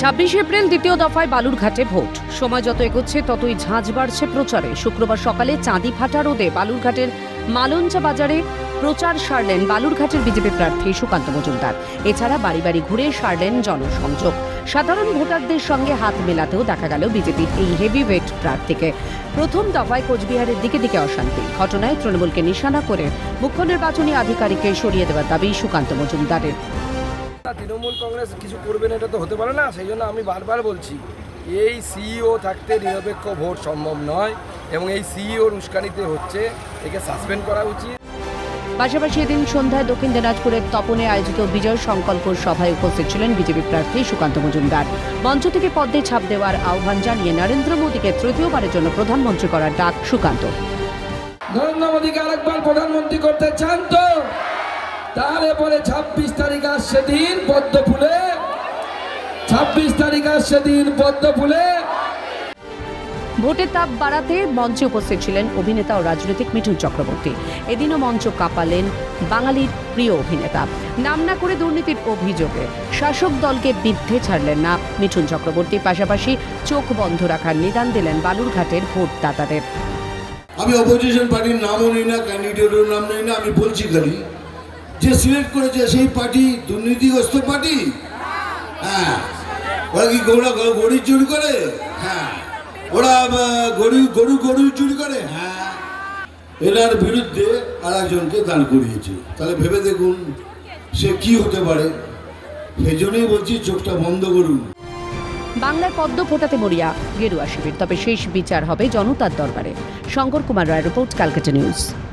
ছাব্বিশে এপ্রিল দ্বিতীয় দফায় বালুরঘাটে ভোট। সময় যত এগোচ্ছে, ততই ঝাঁঝ বাড়ছে প্রচারে। শুক্রবার সকালে চাঁদি ফাটা রোদে বালুরঘাটের মালঞ্চা বাজারে প্রচার সারলেন বালুরঘাটের বিজেপি প্রার্থী সুকান্ত মজুমদার। এছাড়া বাড়ি বাড়ি ঘুরে সারলেন জনসংযোগ। সাধারণ ভোটারদের সঙ্গে হাত মেলাতেও দেখা গেল বিজেপির এই হেভিওয়েট প্রার্থীকে। প্রথম দফায় কোচবিহারের দিকে দিকে অশান্তি। ঘটনায় তৃণমূলকে নিশানা করে মুখ্য নির্বাচনী আধিকারিককে সরিয়ে দেওয়ার দাবি সুকান্ত মজুমদারের। না, তৃণমূল কংগ্রেস কিছু করবে না এটা তো হতে পারে না। সেই জন্য আমি বারবার বলছি এই সিইও থাকতে নিরপেক্ষ ভোট সম্ভব নয় এবং এই সিইওর উস্কানিতে হচ্ছে একে সাসপেন্ড করা উচিত। পাশাপাশি এদিন সন্ধ্যায় দক্ষিণ দিনাজপুরের তপনে আয়োজিত বিজয় সংকল্প সভায় উপস্থিত ছিলেন বিজেপি প্রার্থী সুকান্ত মজুমদার। মঞ্চ থেকে পদ্মে ছাপ দেওয়ার আহ্বান জানিয়ে নরেন্দ্র মোদীকে তৃতীয়বারের জন্য প্রধানমন্ত্রী করার ডাক সুকান্ত। নরেন্দ্র মোদীকে আরেকবার প্রধানমন্ত্রী করতে চান তো? তাহলে পরে ছাব্বিশ তারিখ আস সেদিন পদ্ম ফুলে। ছাব্বিশ তারিখ আস সেদিন পদ্ম ফুলে। ভোটের তাপ বাড়াতে মঞ্চে উপস্থিত ছিলেন অভিনেতা ও রাজনৈতিক মিঠুন চক্রবর্তী। এদিনও মঞ্চ কাঁপালেন বাঙালির প্রিয় অভিনেতা। নাম না করে দুর্নীতির অভিযোগে শাসক দলকে বিদ্ধে ছাড়লেন না মিঠুন চক্রবর্তী। পাশাপাশি চোখ বন্ধ রাখার নিদান দিলেন বালুরঘাটের ভোটদাতাদের। আমি অপোজিশন পার্টির নামও নিই না ক্যান্ডিডেটের নাম নিই না আমি বলছি খালি যে সিলেক্ট করেছে সেই পার্টি, দুর্নীতিগ্রস্ত পার্টি? হ্যাঁ। ওরা কি গরুরা গরু চুরি করে? হ্যাঁ। ওরা গরু গরু গরু চুরি করে? হ্যাঁ। এনার বিরুদ্ধে আর একজনকে দাঁড় করিয়েছে। তাহলে ভেবে দেখুন সে কি হতে পারে। সেই জন্যই বলছি চোখটা বন্ধ করুন। বাংলার পদ্ম ফোটাতে মরিয়া, গেরুয়া শিবির। তবে শেষ বিচার হবে জনতার দরবারে। Shankar Kumar Roy report, Calcutta news.